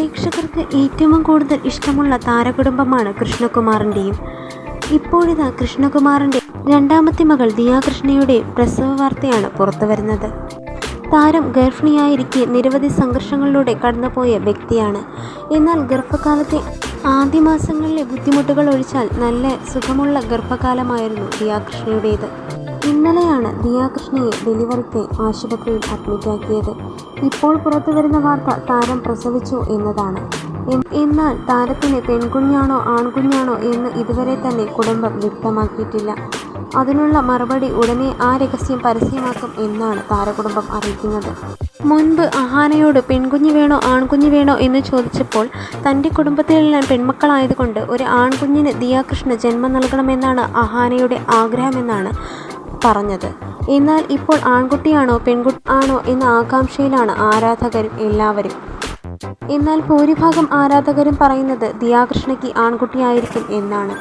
പ്രേക്ഷകർക്ക് ഏറ്റവും കൂടുതൽ ഇഷ്ടമുള്ള താരകുടുംബമാണ് കൃഷ്ണകുമാറിന്റെയും ഇപ്പോഴിതാ കൃഷ്ണകുമാറിന്റെ രണ്ടാമത്തെ മകൾ ദിയാകൃഷ്ണയുടെ പ്രസവ വാർത്തയാണ് പുറത്തുവരുന്നത്. താരം ഗർഭിണിയായിരിക്കെ നിരവധി സംഘർഷങ്ങളിലൂടെ കടന്നുപോയ വ്യക്തിയാണ്. എന്നാൽ ഗർഭകാലത്തെ ആദ്യ മാസങ്ങളിലെ ബുദ്ധിമുട്ടുകൾ ഒഴിച്ചാൽ നല്ല സുഖമുള്ള ഗർഭകാലമായിരുന്നു ദിയാകൃഷ്ണയുടേത്. ഇന്നലെയാണ് ദിയാകൃഷ്ണയെ ഡെലിവറിക്ക് ആശുപത്രിയിൽ അഡ്മിറ്റാക്കിയത്. ഇപ്പോൾ പുറത്തു വരുന്ന വാർത്ത താരം പ്രസവിച്ചു എന്നതാണ്. എന്നാൽ താരത്തിന് പെൺകുഞ്ഞാണോ ആൺകുഞ്ഞാണോ എന്ന് ഇതുവരെ തന്നെ കുടുംബം വ്യക്തമാക്കിയിട്ടില്ല. അതിനുള്ള മറുപടി ഉടനെ ആ രഹസ്യം പരസ്യമാക്കും എന്നാണ് താരകുടുംബം അറിയിക്കുന്നത്. മുൻപ് അഹാനയോട് പെൺകുഞ്ഞ് വേണോ ആൺകുഞ്ഞ് വേണോ എന്ന് ചോദിച്ചപ്പോൾ തന്റെ കുടുംബത്തിലെല്ലാം പെൺമക്കളായതുകൊണ്ട് ഒരു ആൺകുഞ്ഞിന് ദിയാകൃഷ്ണ ജന്മം നൽകണമെന്നാണ് അഹാനയുടെ ആഗ്രഹമെന്നാണ് പറഞ്ഞത്. എന്നാൽ ഇപ്പോൾ ആൺകുട്ടിയാണോ പെൺകുട്ടി ആണോ എന്ന ആകാംക്ഷയിലാണ് ആരാധകരും എല്ലാവരും. എന്നാൽ ഭൂരിഭാഗം ആരാധകരും പറയുന്നത് ദിയാകൃഷ്ണയ്ക്ക് ആൺകുട്ടിയായിരിക്കും എന്നാണ്.